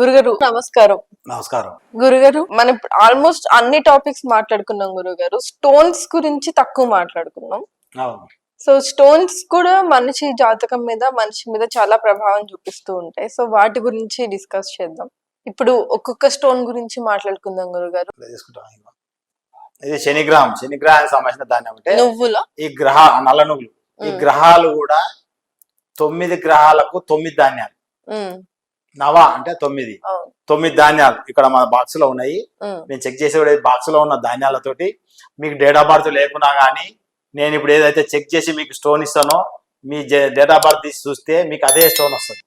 గురుగారు నమస్కారం. నమస్కారం. గురుగారు మనం ఆల్మోస్ట్ అన్ని టాపిక్స్ మాట్లాడుకున్నాం గురుగారు. స్టోన్స్ గురించి తక్కువ మాట్లాడుకున్నాం. సో స్టోన్స్ కూడా మనిషి జాతకం మీద మనిషి మీద చాలా ప్రభావం చూపిస్తూ ఉంటాయి. సో వాటి గురించి డిస్కస్ చేద్దాం. ఇప్పుడు ఒక్కొక్క స్టోన్ గురించి మాట్లాడుకుందాం గురుగారు. ఇది శనిగ్రహం. శనిగ్రహానికి సంబంధించిన ధాన్యం అంటే నువ్వుల? ఈ గ్రహ నల్ల నువ్వులు. ఈ గ్రహాలు కూడా తొమ్మిది గ్రహాలకు తొమ్మిది ధాన్యాలు. నవ అంటే తొమ్మిది. తొమ్మిది ధాన్యాలు ఇక్కడ మన బాక్స్లో ఉన్నాయి. నేను చెక్ చేసే బాక్స్లో ఉన్న ధాన్యాలతోటి. మీకు డేట్ ఆఫ్ బర్త్ లేకున్నా కానీ నేను ఇప్పుడు ఏదైతే చెక్ చేసి మీకు స్టోన్ ఇస్తానో మీ డేట్ ఆఫ్ బర్త్ తీసి చూస్తే మీకు అదే స్టోన్ వస్తుంది.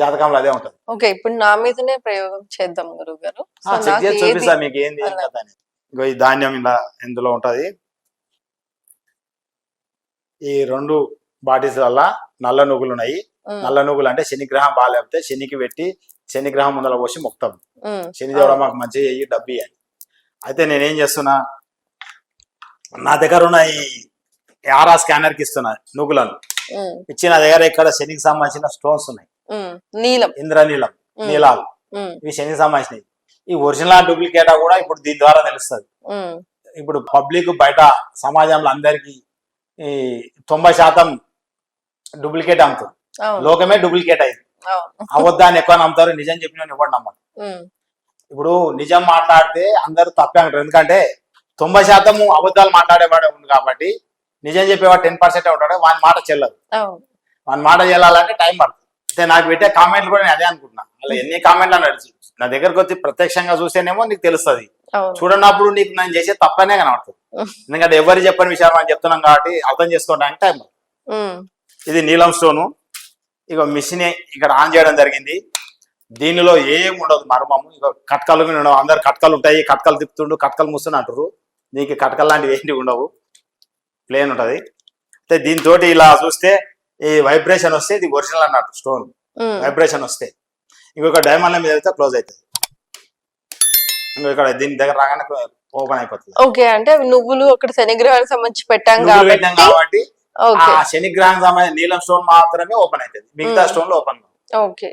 జాతకంలో అదే ఉంటుంది. ఓకే ఇప్పుడు నా మీదనే ప్రయోగం చేద్దాం గురుగారు సో చెక్ చేసి చూపిస్తా మీకు ఏంది. ఇగో ఈ ధాన్యం ఇలా ఇందులో ఉంటది. ఈ రెండు బాటిల్స్ వల్ల నల్ల నువ్వులు ఉన్నాయి నల్ల నువ్వులు అంటే శనిగ్రహం బాగాలేకపోతే శనికి పెట్టి శనిగ్రహం ముందర పోసి మొక్తాం. శని దేవుడు మాకు మంచిగా చెయ్యి డబ్బి అని. అయితే నేనేం చేస్తున్నా? నా దగ్గర ఉన్న ఈ ఆరా స్కానర్కి ఇస్తున్నా నువ్వులను నా దగ్గర ఇక్కడ శనికి సంబంధించిన స్టోన్స్ ఉన్నాయి. నీలం. ఇంద్రనీలం నీలాలు. ఇవి శనికి సంబంధించినవి. ఈ ఒరిజినల్ డూప్లికేటా కూడా ఇప్పుడు దీని ద్వారా తెలుస్తుంది. ఇప్పుడు పబ్లిక్ బయట సమాజంలో అందరికి ఈ తొంభై శాతం డూప్లికేట్ అమ్ముతారు లోకమే డూప్లికేట్ అయింది. అవును. అబద్ధాన్ని ఎక్కువ నమ్ముతారు నిజం చెప్పిన ఎవరు నమ్మరు ఇప్పుడు నిజం మాట్లాడితే అందరూ తప్పే అంటారు. ఎందుకంటే తొంభై శాతం అబద్ధాలు మాట్లాడేవాడే ఉంది కాబట్టి నిజం చెప్పేవాడు టెన్ పర్సెంట్ ఉంటాడు వాని మాట చెల్లదు. వాని మాట చెల్లాలంటే టైం పడుతుంది. అయితే నాకు పెట్టే కామెంట్లు కూడా నేను అదే అనుకుంటున్నా. అలా ఎన్ని కామెంట్లు అని నడిచి నా దగ్గరకు వచ్చి ప్రత్యక్షంగా చూస్తేనేమో నీకు తెలుస్తుంది. చూడనప్పుడు నీకు నేను చేసే తప్పనే కనబడుతుంది. ఎందుకంటే ఎవరు చెప్పని విషయాలు మనం చెప్తున్నాం కాబట్టి అర్థం చేసుకోవడానికి టైం ఇది నీలం స్టోను. ఇక మిషన్ ఇక్కడ ఆన్ చేయడం జరిగింది. దీనిలో ఏం ఉండదు మర్మము. ఇక కట్కలు ఉండవు. అందరు కట్కలు ఉంటాయి. కట్కలు తిప్పుతుండు కట్కలు మూస్తుని అంటారు దీనికి కట్కలు లాంటివి ఏంటి ఉండవు. ప్లేన్ ఉంటది. అయితే దీంతో ఇలా చూస్తే ఈ వైబ్రేషన్ వస్తే ఇది ఒరిజినల్ అన్నట్టు స్టోన్. వైబ్రేషన్ వస్తే. ఇంకొక డైమండ్ మీద అయితే క్లోజ్ అవుతుంది ఇంకో ఇక్కడ దీని దగ్గర రాగానే ఓపెన్ అయిపోతుంది. ఓకే. అంటే నువ్వులు అక్కడ శనిగ్రహానికి సంబంధించి పెట్టాం కాబట్టి ఆ శనిగ్రహం సంబంధించిన నీలం స్టోన్ మాత్రమే ఓపెన్ అవుతుంది మిగతా మ్మ్. స్టోన్లు ఓపెన్ ఓకే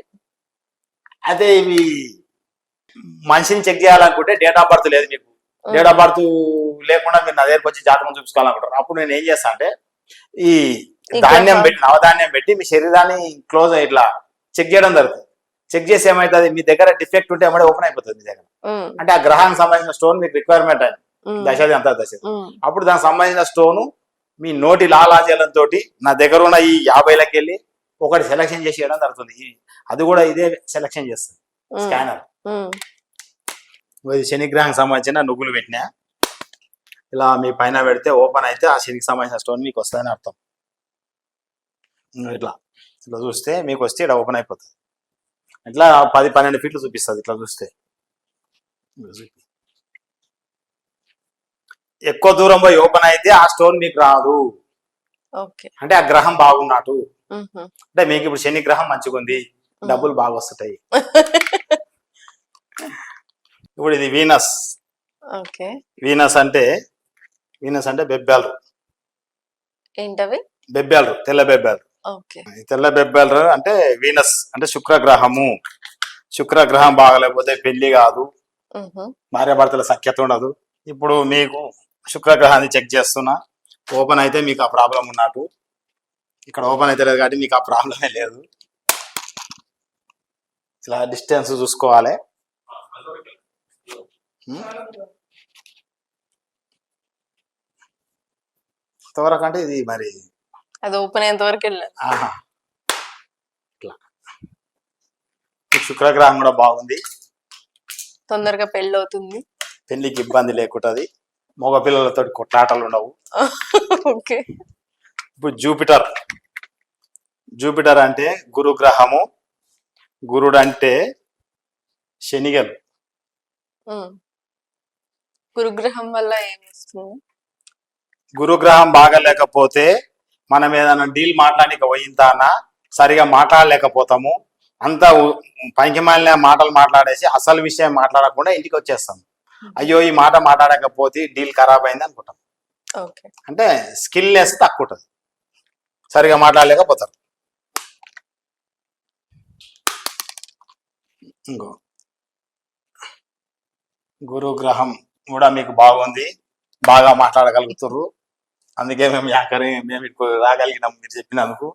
అయితే ఇవి మనిషిని చెక్ చేయాలనుకుంటే డేట్ ఆఫ్ బర్త్ లేదు మీకు. డేట్ ఆఫ్ బర్త్ లేకుండా మీరు నా దగ్గరకు వచ్చి జాతకం చూపించుకోవాలనుకుంటారు అప్పుడు నేను ఏం చేస్తా అంటే ఈ ధాన్యం. పెట్టి నవధాన్యం పెట్టి మీ శరీరాన్ని క్లోజ్ ఇట్లా చెక్ చేయడం జరుగుతుంది. చెక్ చేసి ఏమవుతుంది మీ దగ్గర డిఫెక్ట్ ఉంటే ఏమైనా ఓపెన్ అయిపోతుంది మీ దగ్గర. ఉమ్, అంటే ఆ గ్రహానికి సంబంధించిన స్టోన్ మీకు రిక్వైర్మెంట్ అయింది దశది అంతా దశది ఉమ్, అప్పుడు దానికి సంబంధించిన స్టోను మీ నోటి లాలాజలం తోటి నా దగ్గర ఉన్న ఈ యాభైలకి వెళ్ళి ఒకటి సెలెక్షన్ చేసి ఇవ్వడం జరుగుతుంది అది కూడా ఇదే సెలెక్షన్ చేస్తుంది. స్కానర్. ఇది శనిగ్రహం సంబంధించిన నువ్వులు పెట్టినా. ఇలా మీ పైన పెడితే ఓపెన్ అయితే ఆ శనికి సంబంధించిన స్టోన్ మీకు వస్తుందని అర్థం. ఇట్లా. ఇట్లా చూస్తే మీకు వస్తే ఇక్కడ ఓపెన్ అయిపోతుంది. ఇట్లా పది పన్నెండు ఫీట్లు చూపిస్తుంది ఇట్లా చూస్తే. చూపి. ఎక్కువ దూరం పోయి ఓపెన్ అయితే ఆ స్టోన్ మీకు రాదు. అంటే ఆ గ్రహం బాగున్నట్టు. అంటే మీకు ఇప్పుడు శని గ్రహం మంచిగా ఉంది డబ్బులు బాగా వస్తుంటాయి ఇప్పుడు ఇది వీనస్. ఓకే. వీనస్ అంటే వీనస్ అంటే బెబ్బెలరు. ఏంటవి? బెబ్బెలరు తెల్ల ఈ తెల్ల బెబ్బెలరు అంటే వీనస్ అంటే శుక్రగ్రహము. శుక్రగ్రహం బాగలేకపోతే పెళ్ళి కాదు. భార్యాభర్తల సఖ్యత ఉండదు. ఇప్పుడు మీకు శుక్రగ్రహాన్ని చెక్ చేస్తున్నా. ఓపెన్ అయితే మీకు ఆ ప్రాబ్లం ఉన్నట్టు. ఇక్కడ ఓపెన్ అయితే లేదు కాబట్టి మీకు ఆ ప్రాబ్లమే లేదు. ఇలా డిస్టెన్స్ చూసుకోవాలి? ఎంతవరకు అంటే ఇది మరి అది ఓపెన్ అయ్యేంత వరకు వెళ్ళాలి ఆహా. ఇట్లా. శుక్రగ్రహం కూడా బాగుంది. తొందరగా పెళ్ళి అవుతుంది పెళ్ళికి ఇబ్బంది లేకుంటది. మగ పిల్లలతో కొట్లాటలు ఉండవు. ఓకే. ఇప్పుడు జూపిటర్. జూపిటర్ అంటే గురుగ్రహము గురుడు అంటే శనిగలు. గురుగ్రహం వల్ల వస్తుంది? గురుగ్రహం బాగలేకపోతే మనం ఏదైనా డీల్ మాట్లాడడానికి పోయింతానా సరిగా మాట్లాడలేకపోతాము అంత మాలిన మాటలు మాట్లాడేసి అసలు విషయం మాట్లాడకుండా ఇంటికి వచ్చేస్తాం. అయ్యో ఈ మాట మాట్లాడకపోతే డీల్ ఖరాబ్ అయింది అనుకుంటాం. అంటే స్కిల్నెస్ తక్కువ ఉంటుంది సరిగా మాట్లాడలేకపోతారు. ఇంకో. గురుగ్రహం కూడా మీకు బాగుంది. బాగా మాట్లాడగలుగుతుర్రు. అందుకే మేము యాకరి మేము ఇటు రాగలిగినాం మీరు చెప్పినందుకు.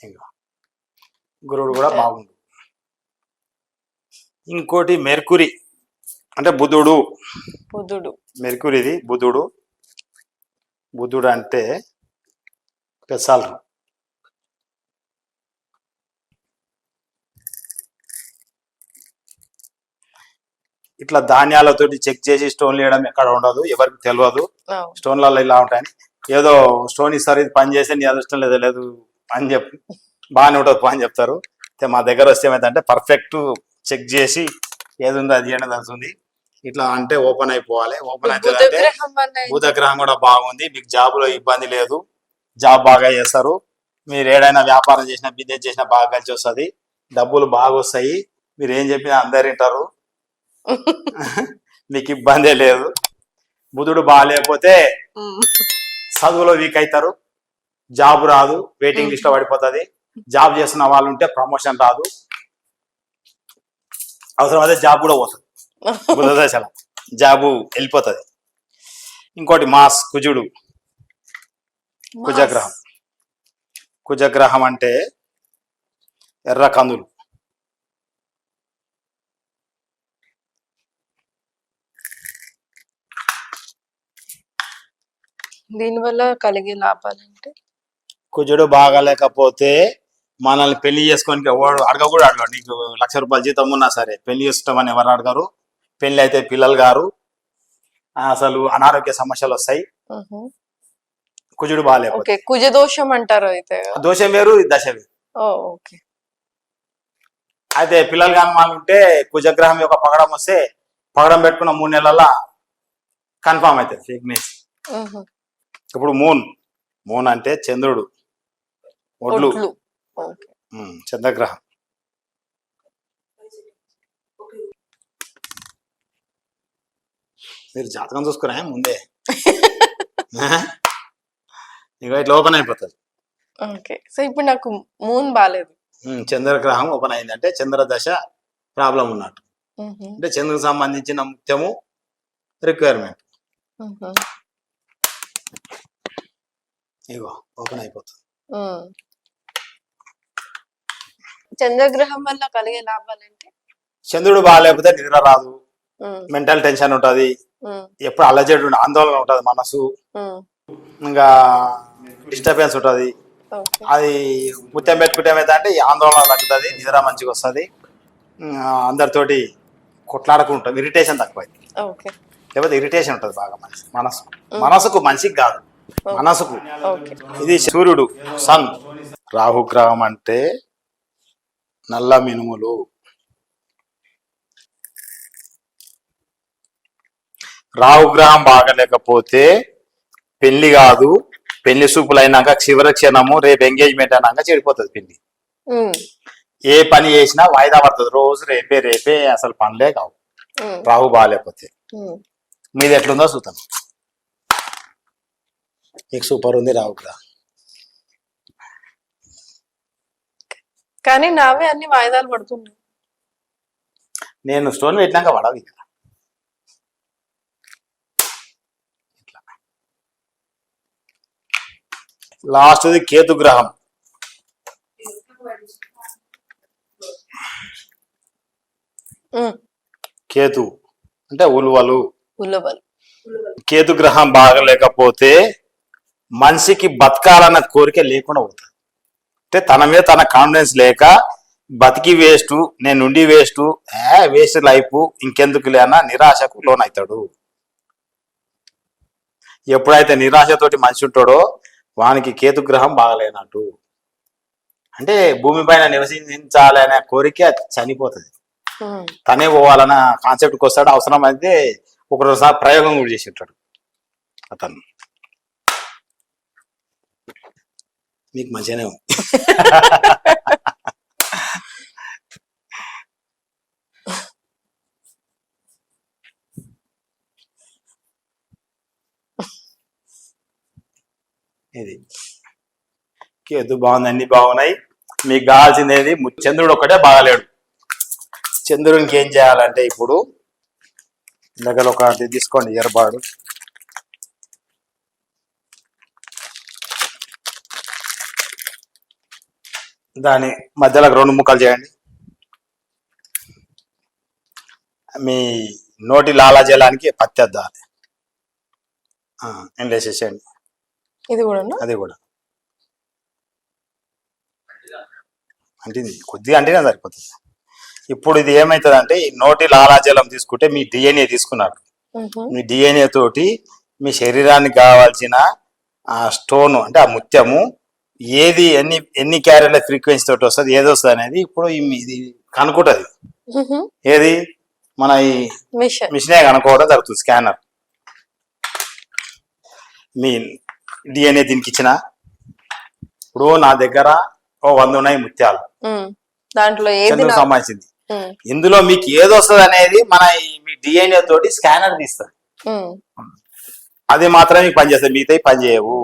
ఇంకో. గురువుడు కూడా బాగుండు. ఇంకోటి మెర్కురి. అంటే బుధుడు. బుధుడు. మెర్కురిది బుధుడు. బుధుడు అంటే పెసాలు ఇట్లా ధాన్యాలతోటి చెక్ చేసి స్టోన్ వేయడం ఎక్కడ ఉండదు ఎవరికి తెలియదు. స్టోన్లలో ఇలా ఉంటాయని. ఏదో స్టోన్ ఇస్తారు ఇది పని చేస్తే నీ అదృష్టం లేదు లేదు అని చెప్పి. బాగానే ఉంటుంది పని చెప్తారు. అయితే మా దగ్గర వస్తే ఏమైందంటే పర్ఫెక్ట్ చెక్ చేసి ఏది ఉందో అది చేయడం తెలుస్తుంది. ఇట్లా అంటే ఓపెన్ అయిపోవాలి. ఓపెన్ బుధ అవుతుంది గ్రహం వల్ల బుధ గ్రహం కూడా బాగుంది. మీకు జాబ్లో ఇబ్బంది లేదు. జాబ్ బాగా చేస్తారు. మీరు ఏడైనా వ్యాపారం చేసినా బిజినెస్ చేసినా బాగా కలిసి వస్తుంది. డబ్బులు బాగా వస్తాయి. మీరు ఏం చెప్పినా అందరు వింటారు. మీకు ఇబ్బందే లేదు. బుధుడు బాగాలేకపోతే. చదువులో వీక్ అవుతారు. జాబ్ రాదు. వెయిటింగ్ లిస్ట్లో పడిపోతుంది. జాబ్ చేస్తున్న వాళ్ళు ఉంటే ప్రమోషన్ రాదు. అవసరమైతే జాబ్ కూడా పోతుంది. దశలో జాబు వెళ్ళిపోతుంది. ఇంకోటి మాస్ కుజుడు. కుజగ్రహం. కుజగ్రహం అంటే ఎర్ర కందులు. దీనివల్ల కలిగే లాభాలంటే కుజుడు బాగాలేకపోతే మనల్ని పెళ్ళి చేసుకోనికి ఎవడు అడగ. కూడా అడగడు నీకు లక్ష రూపాయల జీతం ఉన్నా సరే పెళ్ళి చేసుకోమని ఎవరు అడగరు. పెళ్ళి అయితే పిల్లలు గారు. అసలు అనారోగ్య సమస్యలు వస్తాయి. కుజుడు బాగాలేకపోతే. కుజ దోషం అంటారు అయితే. దోషం వేరు దశ వేరు. అయితే పిల్లలు కాని వాళ్ళు ఉంటే కుజగ్రహం యొక్క పగడం వస్తే పగడం పెట్టుకున్న మూడు నెలల కన్ఫామ్ అవుతుంది ఫిగ్నెస్. ఇప్పుడు మూన్. మూన్ అంటే చంద్రుడు. ఒడ్లు. చంద్రగ్రహం. మీరు జాతకం చూసుకురా ముందే. ఇక ఇట్లా ఓపెన్ అయిపోతుంది. ఓకే. సో ఇప్పుడు నాకు మూన్ బాగాలేదు చంద్రగ్రహం ఓపెన్ అయిందంటే చంద్ర దశ ప్రాబ్లం ఉన్నట్టు. అంటే చంద్రుకు సంబంధించిన ముఖ్యము రిక్వైర్మెంట్. ఇగో ఓపెన్ అయిపోతుంది. చంద్రగ్రహం వల్ల కలిగే లాభాలంటే? చంద్రుడు బాగాలేకపోతే నిద్ర రాదు. మెంటల్ టెన్షన్ ఉంటుంది. ఎప్పుడు అలజడి ఆందోళన ఉంటుంది మనసు. ఇంకా డిస్టర్బెన్స్ ఉంటుంది. అది ముత్యం పెట్టుకుంటే ఈ ఆందోళన తగ్గుతుంది నిద్ర మంచిగా వస్తుంది. అందరితోటి కొట్లాడుకుంటాం. ఇరిటేషన్ తక్కువ ఓకే. లేకపోతే ఇరిటేషన్ ఉంటుంది బాగా మనసు. మనసు. మనసుకు మనిషికి కాదు. మనసుకు. ఇది సూర్యుడు సన్. రాహుగ్రహం అంటే నల్ల మినుములు. రాహుగ్రహం బాగలేకపోతే పెళ్ళి కాదు. పెళ్ళి సూపులు అయినాక చివరి క్షణము రేపు ఎంగేజ్మెంట్ అయినాక చెడిపోతుంది పెళ్ళి. ఏ పని చేసినా వాయిదా పడుతుంది. రోజు రేపే రేపే అసలు పనులే కావు. రాహు బాగాలేకపోతే. మీది ఎట్లుందో చూద్దాం. సూపర్ ఉంది రాహుగ్రహం కానీ నావే అన్ని వాయిదాలు పడుతున్నాయి. నేను స్టోన్ పెట్టినాక పడవి ఇక. లాస్ట్ది కేతు గ్రహం. కేతు. అంటే ఉలువలు. ఉలవలు. కేతు గ్రహం బాగలేకపోతే మనిషికి బతకాలన్న కోరిక లేకుండా పోతుంది అంటే తన మీద తన కాన్ఫిడెన్స్ లేక బతికి వేస్ట్ నేను ఉండి వేస్ట్ ఏ వేస్ట్ లైఫ్ ఇంకెందుకు లేనా నిరాశకు లోనవుతాడు ఎప్పుడైతే నిరాశతోటి మనిషి ఉంటాడో వానికి కేతు గ్రహం బాగలేనట్టు. అంటే భూమిపైన నివసించాలి అనే కోరిక చనిపోతుంది. ఉమ్, తనే పోవాలన్న కాన్సెప్ట్కి వస్తాడు. అవసరం అయితే ఒకరోసారి ప్రయోగం కూడా చేసి ఉంటాడు అతను. మీకు మంచిగానే ఉంది. ఇది. కేతు బాగుంది అన్ని బాగున్నాయి. మీకు కావాల్సింది చంద్రుడు ఒక్కటే బాగాలేడు. చంద్రునికి ఏం చేయాలంటే ఇప్పుడు దగ్గర ఒకటి తీసుకోండి ఎరబాడు దాని మధ్యలో రెండు ముక్కలు చేయండి. మీ నోటి లాలాజలానికి పత్తి అద్దాలి. ఆ, ఎండ్ వేసేసేయండి ఇది కూడా అది కూడా. అంటింది. కొద్దిగా అంటేనే సరిపోతుంది. ఇప్పుడు ఇది ఏమవుతుంది అంటే ఈ నోటి లాలాజలం తీసుకుంటే మీ డిఎన్ఏ తీసుకున్నారు మీ డిఎన్ఏ తోటి మీ శరీరానికి కావాల్సిన ఆ స్టోన్ అంటే ఆ ముత్యము ఏది ఎన్ని ఎన్ని క్యారెట్ల ఫ్రీక్వెన్సీ తోటి వస్తుంది ఏది వస్తుంది అనేది ఇప్పుడు ఇది కనుక్కుంటుంది. ఏది? మన ఈ మిషన్. కనుక్కోవడం జరుగుతుంది స్కానర్. మీ డిఎన్ఏ దీనికి ఇచ్చిన. ఇప్పుడు నా దగ్గర ఓ వంద ఉన్నాయి ముత్యాలు. దాంట్లో చంద్రుకు సంబంధించింది. ఇందులో మీకు ఏది వస్తుంది అనేది మన మీ డిఎన్ఏ తోటి స్కానర్ తీస్తుంది. అది మాత్రమే మీకు పనిచేస్తుంది మిగతాయి పని చేయవు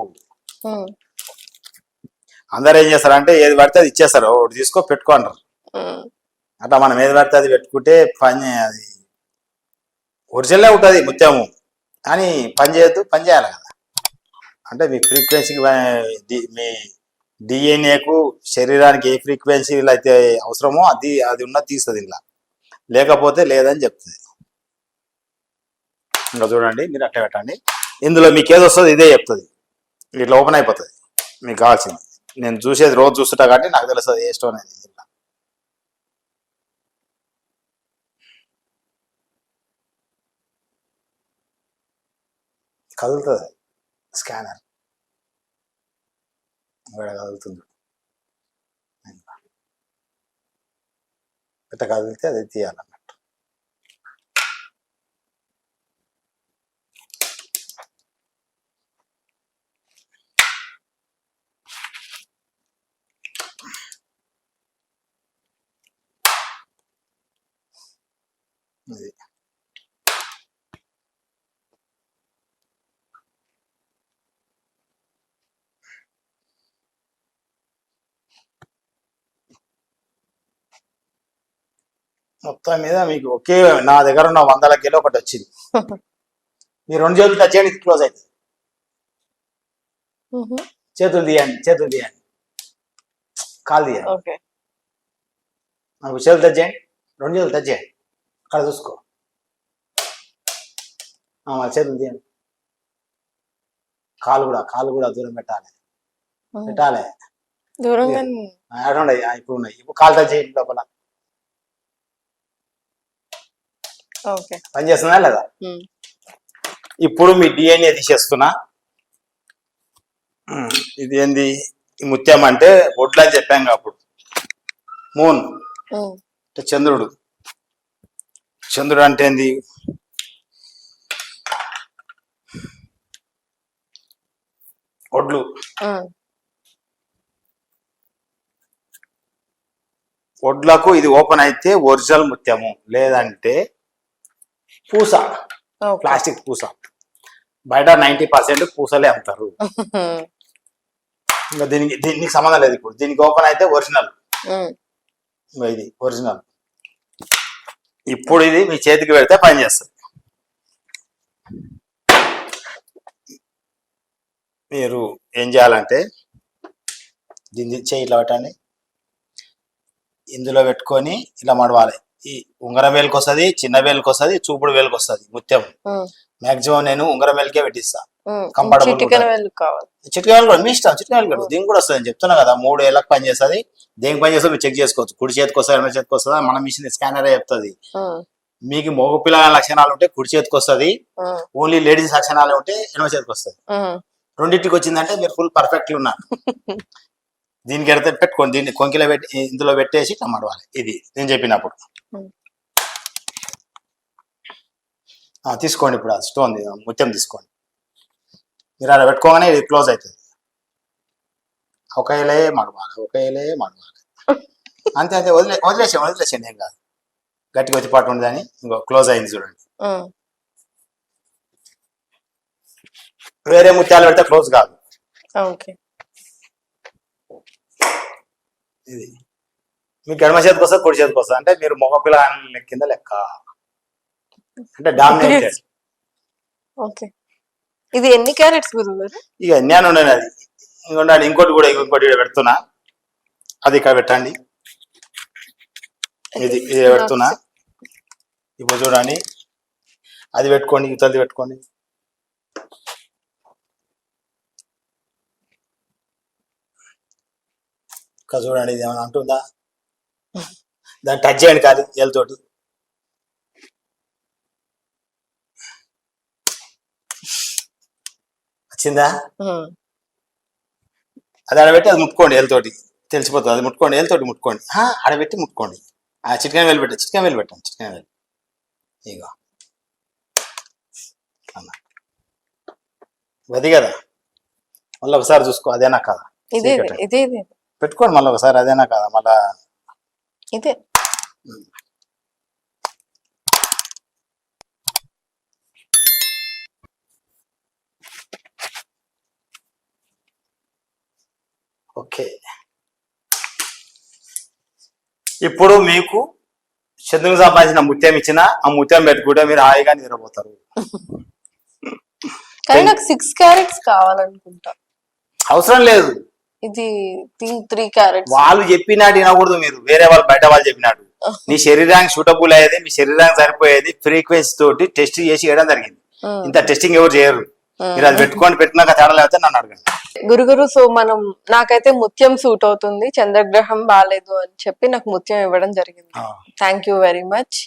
అందరు ఏం చేస్తారంటే ఏది పడితే అది ఇచ్చేస్తారు. ఒకటి తీసుకో పెట్టుకో అంటారు అట్లా మనం ఏది పడితే అది పెట్టుకుంటే పని అది ఒరిజినలే ఉంటుంది ముత్యము. కానీ పని చేయొద్దు పని చేయాలి కదా. అంటే మీ ఫ్రీక్వెన్సీకి మీ డిఎన్ఏకు శరీరానికి ఏ ఫ్రీక్వెన్సీలు అయితే అవసరమో అది అది ఉన్నది తీస్తుంది ఇలా. లేకపోతే లేదని చెప్తుంది. ఇంకా చూడండి మీరు అట్లా పెట్టండి. ఇందులో మీకు ఏది వస్తుంది ఇదే చెప్తుంది. ఇట్లా ఓపెన్ అయిపోతుంది. మీకు కావాల్సింది. నేను చూసేది రోజు చూస్తుంటా కాబట్టి నాకు తెలుస్తుంది ఏ స్టోన్ అనేది. ఇలా. కదులుతుంది స్కానర్. ఇక్కడ కదులుతుంది. ఇట్లా కదిలితే అది తీయాలన్నట్టు ఇది మొత్తం మీద మీకు ఒకే నా దగ్గర ఉన్న వందల కిలో ఒకటి వచ్చింది. మీరు రెండు చేతులు టచ్ చేయండి క్లోజ్ అవుతుంది. చేతులు తీయండి చేతులు తీయండి. కాలు తీయండి నాకు చేతులు టచ్ చేయండి రెండు చేతులు టచ్ చేయండి. అక్కడ చూసుకో. మరి చేతులు తీయండి. కాలు కూడా కాలు కూడా దూరం పెట్టాలి. పెట్టాలి. దూరంగా ఇప్పుడు ఉన్నాయి. ఇప్పుడు కాలు టచ్ చేయండి లోపల. ఓకే. పని చేస్తుందా లేదా? ఇప్పుడు మీ డిఎన్ఏ తీసేస్తున్నా. ఇది ఏంది? ముత్యం అంటే ఒడ్లు అని చెప్పాం అప్పుడు. మూన్ అంటే చంద్రుడు. చంద్రుడు అంటే ఏంది? ఒడ్లు. ఒడ్లకు ఇది ఓపెన్ అయితే ఒరిజినల్ ముత్యము. లేదంటే పూస ప్లాస్టిక్ పూస. బయట నైంటీ పర్సెంట్ పూసలే అమ్ముతారు ఇంకా దీనికి దీనికి సంబంధం లేదు ఇప్పుడు. దీనికి ఓపెన్ అయితే ఒరిజినల్. ఇది ఒరిజినల్. ఇప్పుడు ఇది మీ చేతికి పెడితే పని చేస్తుంది. మీరు ఏం చేయాలంటే దీన్ని చేయి ఇట్లా పెట్టండి. ఇందులో పెట్టుకొని ఇలా మడవాలి. ఈ ఉంగరం వేలుకి వస్తుంది చిన్న వేలుకి వస్తుంది చూపుడు వేలుకి వస్తుంది ముత్యం మాక్సిమం నేను ఉంగరం వేలుకే పెట్టిస్తా. చిటికెన ఉంటుంది. వేలు కూడా మీ ఇష్టం చిట్కాయలు కూడా దీనికి కూడా వస్తుంది చెప్తున్నా కదా మూడు ఏళ్ళకి పని చేస్తుంది. దేనికి పని చేస్తుంది మీరు చెక్ చేసుకోవచ్చు. కుడి చేతికి వస్తుంది ఎడమ చేతికి వస్తుందా మన మిషన్ స్కానరే చెప్తుంది. మీకు మగ పిల్లల లక్షణాలు ఉంటే కుడి చేతికి వస్తుంది. ఓన్లీ లేడీస్ లక్షణాలు ఉంటే ఎడమ చేతికి వస్తుంది. రెండింటికి వచ్చిందంటే మీరు ఫుల్ పర్ఫెక్ట్ ఉన్నారు. దీనికి ఎడితే పెట్టుకోండి. దీన్ని కొంకిలో పెట్టి ఇందులో పెట్టేసి టమాటవాలి ఇది నేను చెప్పినప్పుడు. తీసుకోండి ఇప్పుడు ఆ స్టోన్ ముత్యం తీసుకోండి. మీరు అలా పెట్టుకోగానే ఇది క్లోజ్ అవుతుంది. ఒకవేళే మడవాలి ఒకవేళే మడవాలి. అంతే అంతే వదిలే వదిలేసాం వదిలేసాను ఏం కాదు. గట్టిగా వచ్చి పాటు ఉండదని ఇంకో క్లోజ్ అయింది చూడండి. వేరే ముత్యాలు పెడితే క్లోజ్ కాదు. ఓకే. ఇది. మీకు ఎడమ చేతికి వస్తుంది కుడి చేతికి వస్తుంది అంటే మీరు మగ పిల్ల కింద లెక్క? అంటే డామినేటెడ్ ఓకే ఇది ఎన్ని క్యారెట్స్ గురుగారు ఇక నేను ఉండను అది. ఇంకొండి ఇంకోటి కూడా ఇంకోటి పెడుతున్నా. అది ఇక్కడ పెట్టండి. ఇది ఇది పెడుతున్నా. ఇప్పుడు చూడండి. అది పెట్టుకోండి ఇతలది పెట్టుకోండి. ఇంకా చూడండి ఇది ఏమైనా అంటుందా? దాన్ని టచ్ చేయండి కాదు ఏళ్ళతోటి వచ్చిందా. అది ఆడబెట్టి అది ముట్టుకోండి ఏళ్ళతోటి తెలిసిపోతుంది అది ముట్టుకోండి ఏళ్ళతోటి ముట్టుకోండి. ఆడబెట్టి ముట్టుకోండి. ఆ చిటికెన్ వేలు పెట్టండి చిటికెన్ వేలు పెట్టండి చిటికెన్ వేలు. ఇగో. అలా అది కదా. మళ్ళీ ఒకసారి చూసుకో అదేనా కదా. ఇదే ఇదే. పెట్టుకోండి మళ్ళీ ఒకసారి అదేనా కదా మళ్ళా. ఇదే. ఓకే. ఇప్పుడు మీకు చంద్రునికి సంబంధించిన ముత్యం ఇచ్చిన ఆ ముత్యం పెట్టుకుంటే మీరు హాయిగా నిద్రపోతారు. కానీ నాకు సిక్స్ క్యారెట్స్ కావాలనుకుంటా. అవసరం లేదు. ఇది త్రీ క్యారెట్స్ వాళ్ళు చెప్పినట్టు వినకూడదు మీరు. వేరే వాళ్ళు బయట వాళ్ళు చెప్పినట్టు మీ శరీరానికి సూటబుల్ అయ్యేది మీ శరీరానికి సరిపోయేది ఫ్రీక్వెన్సీ తోటి టెస్ట్ చేసి చేయడం జరిగింది. ఇంత టెస్టింగ్ ఎవరు చేయరు. మీరు అది పెట్టుకొని పెట్టినాక తేడా లేకపోతే నన్ను అడగండి. గురుగురు సో మనం నాకైతే ముత్యం సూట్ అవుతుంది చంద్రగ్రహం బాగాలేదు అని చెప్పి నాకు ముత్యం ఇవ్వడం జరిగింది. Thank you very much